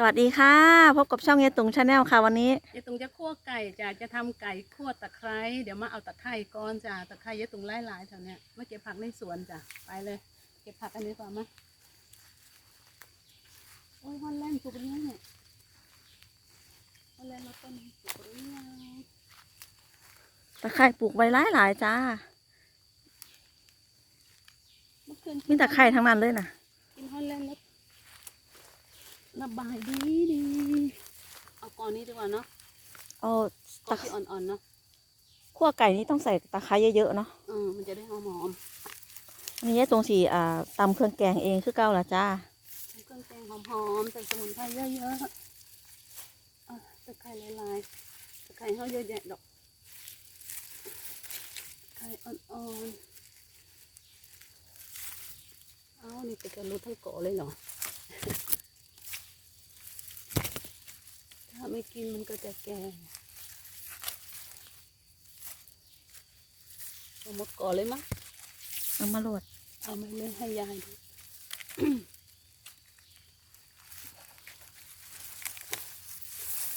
สวัสดีค่ะ พบกับช่องเยตุงชาแนลค่ะวันนี้ยายตุงจะคั่วไก่จ้ะจะทำไก่คั่วตะไคร้เดี๋ยวมาเอาตะไคร้ก้อนจ้ะตะไคร้ยายตุงไล่หลายๆแถวเนี้ยมาเก็บผักในสวนจ้ะไปเลย เก็บผักอันนี้ก่อนมาโอ้ยฮอนแลนด์สุกหรือยังเนี่ยฮอนแลนด์เราต้นสุกหรือยังตะไคร่ปลูกไว้หลายหลายๆจ้าเมื่อคืนมีตะไคร่ทั้งนั้นเลยนะกินฮอนแลนด์แล้ว ระบายดีดีเอาก่อนนี้ดีกว่าเนาะเอาก่อตะนที่อ่อนๆเนาะขั้วไก่นี่ต้องใส่ตะไคร้เยอะๆเนาะเออมันจะได้หอมอันนี้เยตุงสีอ่าตำเครื่องแกงเองคือเก้าละจ้าๆเครื่องแกงหอมๆใส่สมุนไพรเยอะๆอะตะไคร้ลายๆตะไคร้เขาเยอะแยะดอกไข่อ่อนๆเอานี่จะกระรู้ทั้งเกาะเลยเหรอ ถ้าไม่กินมันก็จะแก่เอาหมดเกาะเลยมั้งเอามาโรดเอาไปเลยให้ยายดู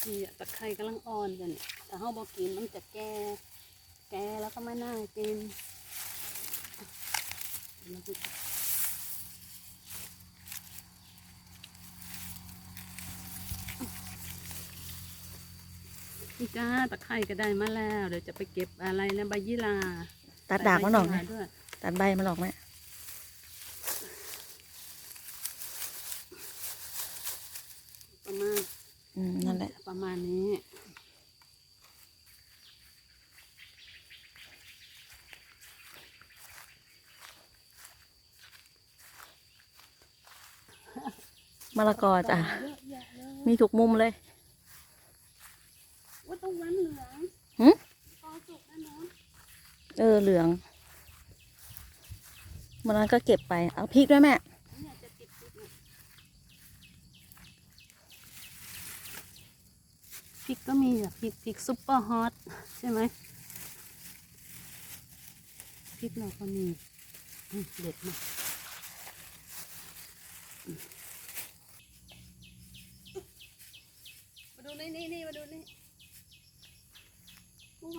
นี่อะตะไคร้กำลังอ่อนกันเนี่ยถ้าเฮาบอกกินมันจะแก่ แก่แล้วก็ไม่น่ากินอะเดี๋ยวมาดูกั นนี่จ้าตะไคร้ก็ได้มาแล้ว เดี๋ยวจะไปเก็บอะไรนะใบยี่ลาตัดดากมันออกใบไหมยี่ลาด้วยตัดใบมันออกไหมประมาณอืมนั่นแหละ ประมาณนี้มะละกอจ้ะเยอะแยะเลยมีทุกมุมเลย ว่าต้องวันเหลืองหึพอสุกแน่นอนเออเหลืองมันนั้นก็เก็บไป เอาพริกด้วยแม่เนี่ยจะติดติดเนี่ยพริกก็มีอะพริกพริกซุปเปอร์ฮอตใช่ไหมพริกเราก็มีอืมเด็ดมากอืมมาดูนี่นี่นี่มาดูนี่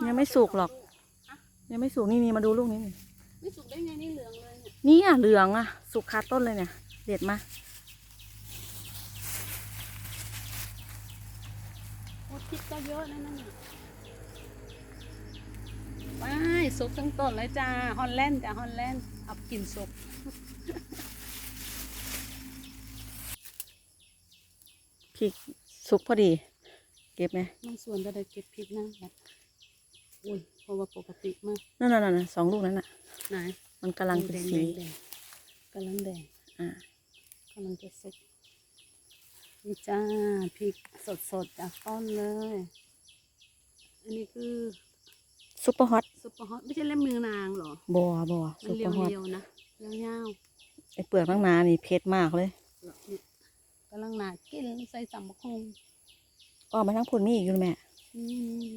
ยังไม่สุกหรอก ยังไม่สุกนี่นี่มาดูลูกนี้นี่ไม่สุกได้ไงนี่เหลืองเลยเนี่ยเนี่ยเหลืองอะ สุกคาต้นเลยเนี่ย เด็ดมาโอ้พริกก็เยอะนะนั่นน่ะว้ายสุกทั้งต้นเลยจ้าฮอลแลนด์จ้าฮอลแลนด์เอากินสุกพริกสุกพอดี เก็บไหมบางส่วนก็ได้เก็บพริกนะแบบ อุ้ยเพราะว่าปกติมากนั่นนั่นนั่นสองลูกนั้นน่ะ ไหนมันกำลังเป็นสีแดงๆกำลังแดงอ่ากำลังจะสุกนี่จ้าพริกสดๆจากต้นเลย อันนี้คือซุปเปอร์ฮอตซุปเปอร์ฮอตไม่ใช่เล่มมือนางเหรอ บัวบัวมัซุนปเรีเปอร์ฮอตยวๆนะยาวไอเปลือกทั้งหนานี่เผ็ดมากเลยๆแล้วเนี่ยกำลังหนากินใส่สัมบะคงออกมาทั้งผลมีอีกอยู่แม่ อืม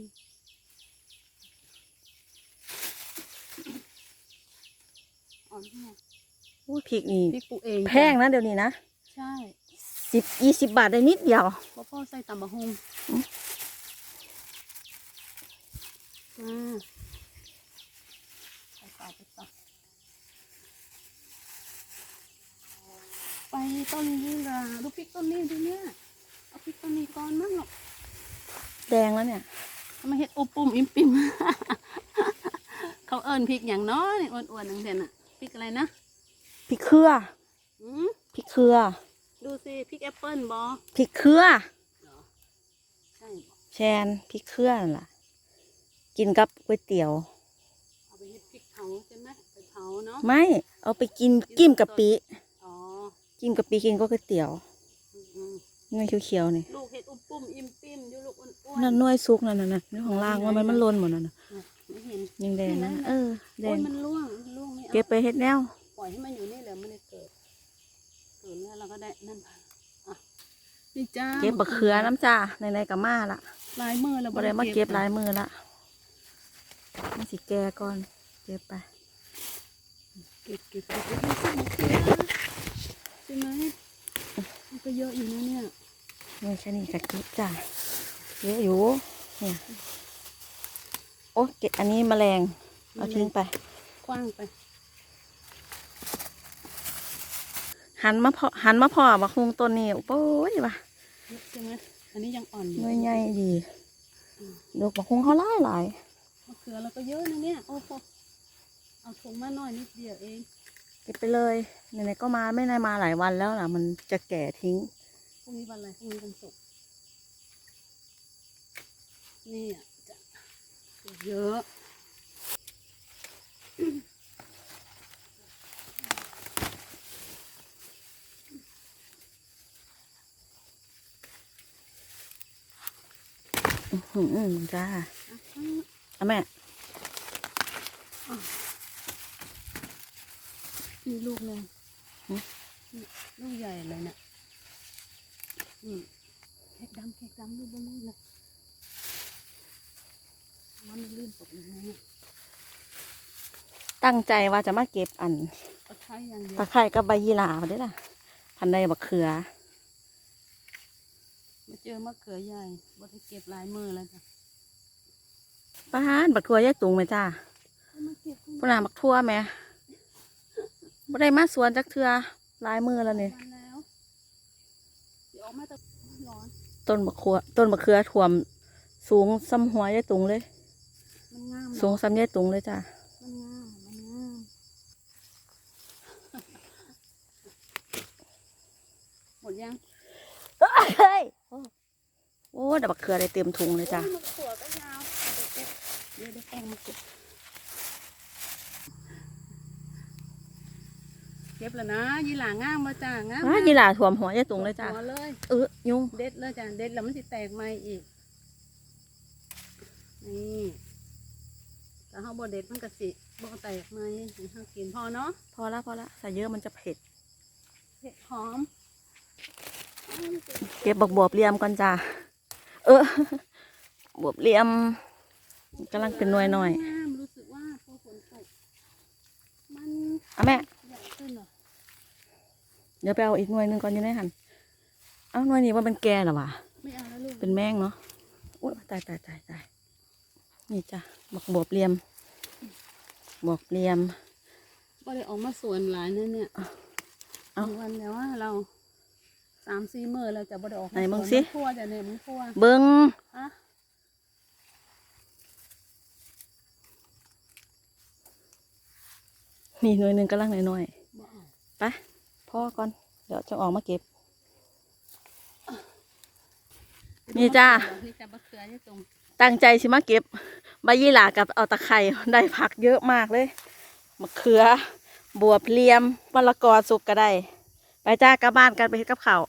อ่อนแห้งโอ้ยพริกนี่พริกปลูกเองแพงนะเดี๋ยวนี้นะ ใช่สิบยี่สิบบาทได้นิดเดียวพ่อพ่อใส่ตำบะฮงอืมมาไปต่อไปต่อไปต้นยี่ราดูพริกต้นนี้ดูเนี่ย เอาพริกต้นนี้ก่อนมั้งหรอกแดงแล้วเนี่ยทำไมเห็ดอุบปุ่มอิมปิมเขาเอิญพริกอย่างน้อยนี่อ้วนๆนังเด่นอะพ ริกอะไรนะพริกเครืออืมพริกเครือดูสิพริกแอปเปิลบอพริกเครือใช่บ่แชนพริกเครือนั่นล่ะ กินกับก๋วยเตี๋ยว เอาไปเห็ดพริกเผาใช่ไหมไปเผาเนาะไม่เอาไปกินกิ้มกะปิอ๋อกิ้มกะปิกินก็ก๋วยเตี๋ยวอืมนี่เขียวๆนี่ๆลูกเห็ดอุบปุ่มอิมปิมอยู่ลูกอ้วนๆนั่นหน้อยซุกนั่นน่ะน่ะนี่ของล่างว่ามันมันหล่นหมดนั่นน่ะไม่เห็นยังแดงนะเออแดโอ้ยงมันร่วงมันร่วงไม่เอาเก็บไปเฮ็ดแนวปล่อยให้มันอยู่นี่แหละมันได้เกิดเกิดแล้วเราก็ได้นั่นไปอะนี่จ้าเก็บบักเขือน้ำจ้าในๆกับมาละลายมือเราบ่ได้มาเก็บหลายมือละมันสิแก่ก่อนเก็บไป เก็บเก็บเก็บเก็บเก็บเก็บใช่ไหมมันก็เยอะอยู่นะเนี่ยนี่แค่นี้กะกิบจ้ะเยอะอยู่เนี่ยโอ้เกะอันนี้แมลงเอาทิ้งไป กว้างไป หันมาพอหันมาพอมาคุงต้นนี้โอ้ยว่ะเยอะใช่ไหมอันนี้ยังอ่อนอยู่หน่วยใหญ่ดีดอกบักคุงเขาหลายหลายมะเขือเราก็เยอะนะเนี่ยโอ้โหเอาถุงมาหน่อยนิดเดียวเองเก็บไปเลยไหนๆก็มาไม่ได้มาหลายวันแล้วล่ะ มันจะแก่ทิ้งพรุ่งนี้วันอะไรพรุ่งนี้วันศุกร์นี่อะจะเยอะ อื้อหือจ้าอะเอาแม่นี่ลูกหนึ่งนี่ลูกใหญ่เลยเนี่ยอืมเค้กดำเค้กดำลูกบนนู้นเลยมันลื่นตกลงมาเนี่ยตั้งใจว่าจะมาเก็บอันตะไคร้อย่างเดียวตะไคร้กับใบยี่หร่ามาได้อล่ะ พันใดบักเขือมา เจอมะเขือใหญ่บ่ได้เก็บหลายมือแล้วจ้ะป้านบักทั่วยายตุงไหมจ้าเอามาเก็บข้างพวกนาบักทั่วไหมบ่ได้มาสวนจักเทือหลายมือแล้วเนี่ยวันแล้วเดี๋ยวออกมาแต่ร้อนต้นบักขัวต้นบักเขือถ่วม สูงซ้ำหัวยายตุงเลยมันงามสูงเนาะซ้ำยายตุงเลยจ้ามันงามมันงามหมดยังเฮ้ย โอ้แต่บักเขือได้เต็มถุงเลยจ้าโอ้มะเขือก็ยาวเดี๋ยวเก็บเดี๋ยวได้แป้งมาเก็บเก็บแล้วนะยีหลางามมาจ้างามอ้ายี่หร่าถ่วมหัวยายตุงเลยจ้าหัวเลยเออยุงเด็ดเลยจ้ะเด็ดแล้วมันจะแตกใหม่อีกนี่แต่เขาบดเด็ดมันกะสิบแตกใหม่ให้เขากินพอเนาะพอละพอละใส่เยอะมันจะเผ็ดเผ็ดหอม เก็บบักบวบเหลี่ยมก่อนจ้า เออบวบเหลี่ยมกำลังเป็นหน่วยหน่อยงามรู้สึกว่าพอฝนตกมันเอาแม่ใหญ่ขึ้นเหรอเดี๋ยวไปเอาอีกหน่วยหนึ่งก่อนอยังไงหันเอาหน่วยนี้ว่าเป็นแก่เหรอวะไม่เอาแล้วลูกเป็นแมงเนาะอุ้ยตายตายตายตายนี่จ้ะบักบวบเหลี่ยมบวบเหลี่ยมก็เลยออกมาสวนหลายนั่นเนี่ยเอ้าบงวันแล้วว่าเรา สามสี่มื้อเราจะบ่ได้ออกมาไหนมึงสวนสินทั่วจะเนี่ยมึงทั่วเบิ้งฮะนี่หน่วยหนึ่งกำลังหน่อยบ่เอาๆไปพ่อก่อน เดี๋ยวจะออกมาเก็บ นี่จ้า นี่จะบะเขือที่ตรงตั้งใจสิมาเก็บใบยี่หร่ากับเอาตะไคร่ได้ผักเยอะมากเลยมะเขือบวบเหลียมมะละกอสุกก็ได้ ไปจ้ากลับบ้านกันไปเฮ็ดกับข้าว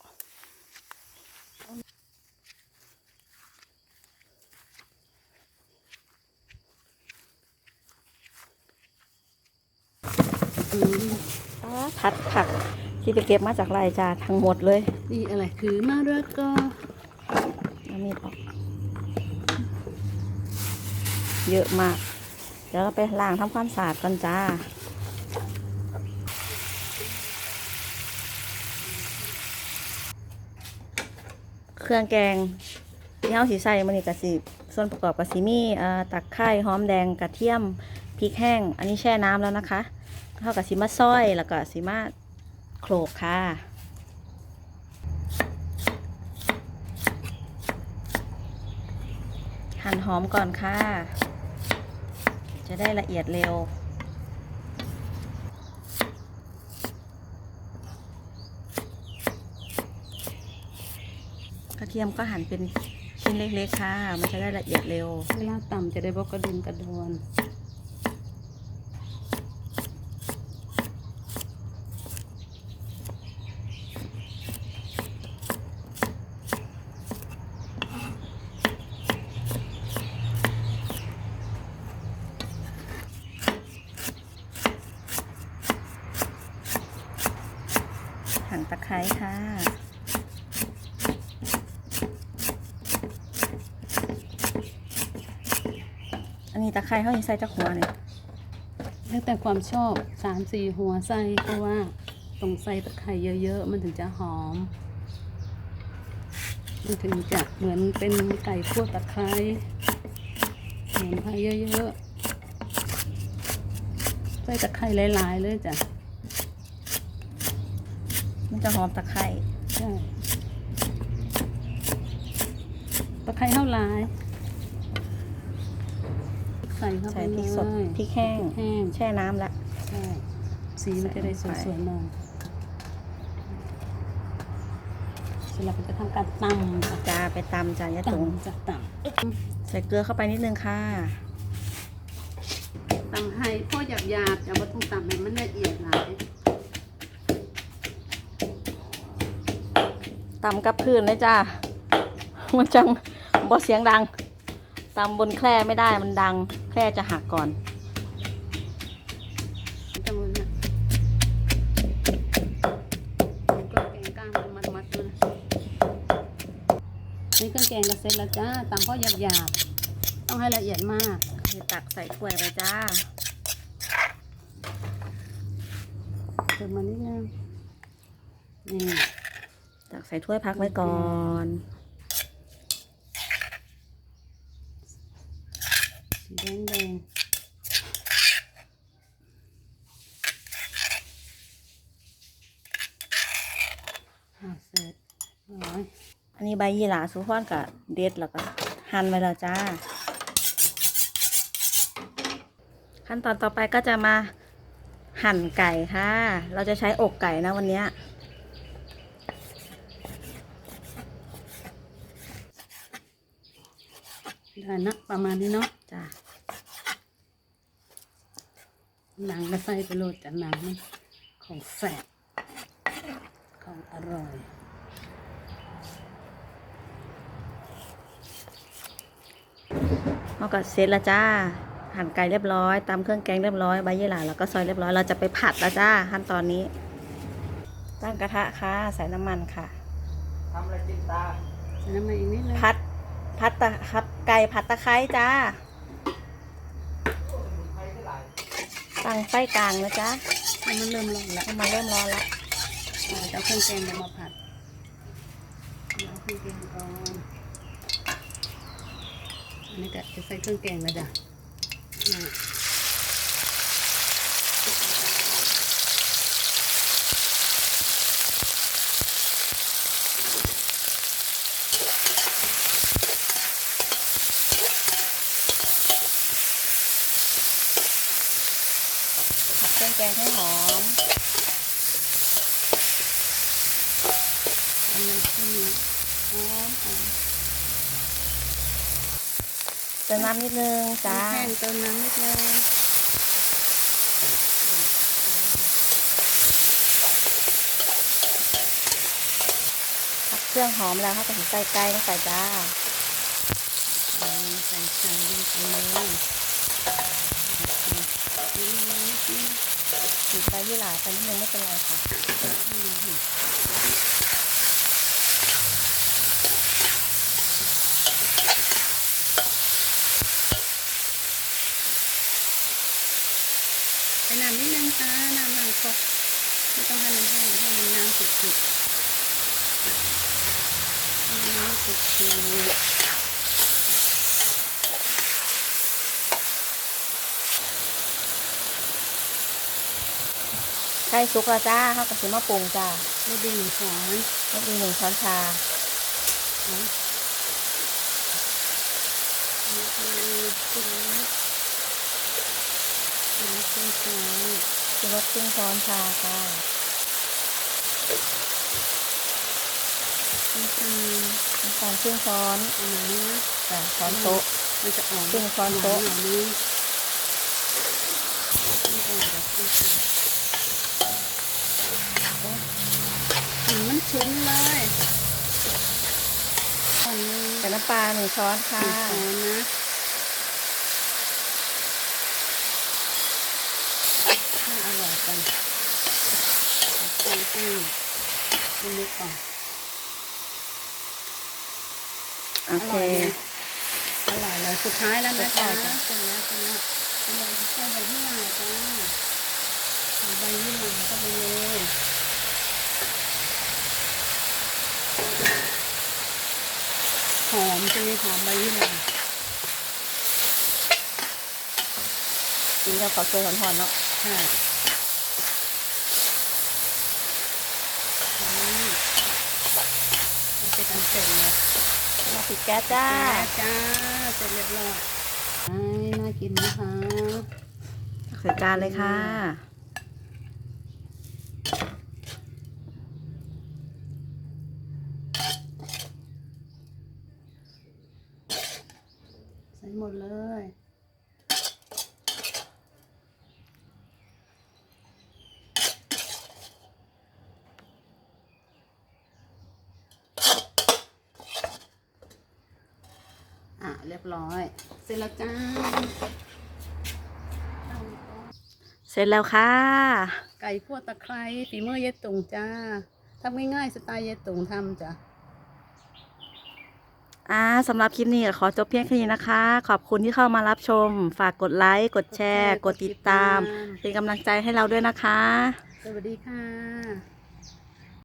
อืมอ๋อผัดผักที่ไปเก็บมาจากไร่จ้าทั้งหมดเลย นี่อะไรคือมาด้วยก็แล้วมีดออกเยอะมาก เดี๋ยวเราไปล้างทำความสะอาดกันจ้าเครื่องแกงที่เฮาสีใส่มันนี่กะสิส่วนประกอบกะสิมีเอ่อตะไคร้หอมแดงกระเทียมพริกแห้ง อันนี้แช่น้ำแล้วนะคะ เท่ากับสิมาซอยแล้วก็สิมาโขลกค่ะหั่นหอมก่อนค่ะ จะได้ละเอียดเร็ว กระเทียมก็หั่นเป็นชิ้นเล็กๆค่ะ มันจะได้ละเอียดเร็ว เวลาต่ำจะได้บอกกระดุนกระดอน หั่นตะไคร้ค่ะ อันนี้ตะไคร้เขาใส่จักหัวเนี่ยแล้วแต่ความชอบสามสี่หัวใส่เพราะว่าต้องใส่ตะไคร้เยอะๆ มันถึงจะหอม มันถึงจะเหมือนเป็นไก่คั่วตะไคร้สมุนไพรเยอะๆ ใส่ตะไคร้หลายๆเลยจ้ะ มันจะหอมตะไคร้ใช่ตะไคร้เท่าหลายใส่เข้าไปใส่พเลริกยสดพริกแห้งแห้งแช่น้ำละใช่สีมันจะได้สใส่ลงไปวยๆหน่อยเสร็จแล้วก็จะทำการตำจ้ะจ้าไปตำจ้ายะตุงตำจะตใส่เกลือเข้าไปนิดนึงค่ะำตำให้พ่อหยาบหยาบๆอย่าว่าต้องตำให้มันละเอียดหลาย ตำกับพื้นเลยจ้า มันจังบ่เสียงดังตำบนแคร่ไม่ได้มันดัง แคร่จะหักก่อนจังเลยนะมันก็แกงกล้างมันมัดๆด้วยนะนี่เครื่องแกงก็เสร็จแล้วจ้าตำพ่อหยาบหยาบๆ ต้องให้ละเอียดมากตักใส่ถ้วยไปจ้าเติมมานิดนึงนี่ ตักใส่ถ้วยพักไว้ก่อนสีแดงแดงอ่าเสร็จร้อยอันนี้ใบยี่หร่าสุพรกับเด็ดแล้วก็หั่นไว้แล้วจ้า ขั้นตอนต่อไปก็จะมาหั่นไก่ค่ะ เราจะใช้อกไก่นะวันเนี้ ยได้นะประมาณนี้เนาะจ้าหนังก็ใส่ไปโหลดจากหนังมันของแสบของอร่อยเราก็เสร็จแล้วจ้า หั่นไก่เรียบร้อยตำเครื่องแกงเรียบร้อยใบยี่หร่าแล้วก็ซอยเรียบร้อยเราจะไปผัดแล้วจ้าขั้นตอนนี้ ตั้งกระทะค่ะใส่น้ำมันค่ะใส่น้ำมันอีกนิดเลยพัด พัดตะครับไก่ผัดตะไคร้จ้า ตั้งไฟกลางนะจ๊ะให้มันเริ่มร้อนแล้วให้มันเริ่มร้อนแล้วเราจะเอาเครื่องแกงเดี๋ยวมาผัดเอาเครื่องแกงก่อนอันนี้ก็จะใส่เครื่องแกงแล้วจ้ะอ่า ผัดเครื่องแกงให้หอม ทำน้ำจิ้มหอมหอม เติม น้ำนิดนึงจ้าแห้งเติมน้ำนิดเลยผัดเครื่องหอมแล้วค่ะก็ถึงใส่ไก่ลงไปจ้าเอาใส่ใส่ลงไปเลยนี่มันนิดนึงถึงใบยี่หร่าไปนิดนึงไม่เป็นไรค่ะ ไปน้ำนิดนึงค่ะน้ำหลัง ครกไม่ต้องให้มันแห้งให้มันน้ำสุดๆให้น้ำสุดๆไก่สุกแล้วจ้าเขาก็สิมาปรุงจ้าไม่ดีหนึ่งช้อนรสดีหนึ่งช้อนชานะนี่คือตัวนี้ตัวนี้เป็น ช้อนคือรสครึ่งช้อนชาค่ะน้ำตาลน้ำตาลครึ่งช้อนประมาณนี้นะจ้าช้อนโต๊ะ มันจะอ่อกครึ่งช้อนโต๊ะ หน่อยนึงนี่ก่อนเดี๋ยวครึ่งช้อนกลิ่นมันชุ้นเลยก่อนนึงใส่น้ำปลาหนึ่งช้อนค่ะหนึ่งช้อนนะถ้าอร่อยกัน ใส่ที่ที่ลึกก่อนโออเคร่อยเลยอร่อยเลยสุดท้ายแล้วนะจ๊ะสุดท้ายจ้ะเสร็จแล้วเสร็จแล้วอร่อยใส่ใบยี่หร่าจ้าใส่ใบยี่หร่าเข้าไปเลยหอมจะมีหอมใบยี่หร่ากินกับข้าวสวยร้อนๆเนาะค่ะอืมมัน เป็นอันเสร็จเลยมาปิดแก๊สจ้า จ้า เสร็จเรียบร้อยไอ้น่ากินนะคะใส่จานเลยค่ะ ใส่หมดเลย อะ เรียบร้อย เสร็จแล้วจ้า เสร็จแล้วค่ะ ไก่พวกตะไคร้ฝีมือเย็ดตุงจ้าทำง่ายๆสไตล์เย็ดตุงทำจ้ะอ่าสำหรับคลิปนี้ก็ขอจบเพียงแค่นี้นะคะ ขอบคุณที่เข้ามารับชม ฝากกดไลค์ กดแชร์ กดติดตาม เป็นกำลังใจให้เราด้วยนะคะ สวัสดีค่ะ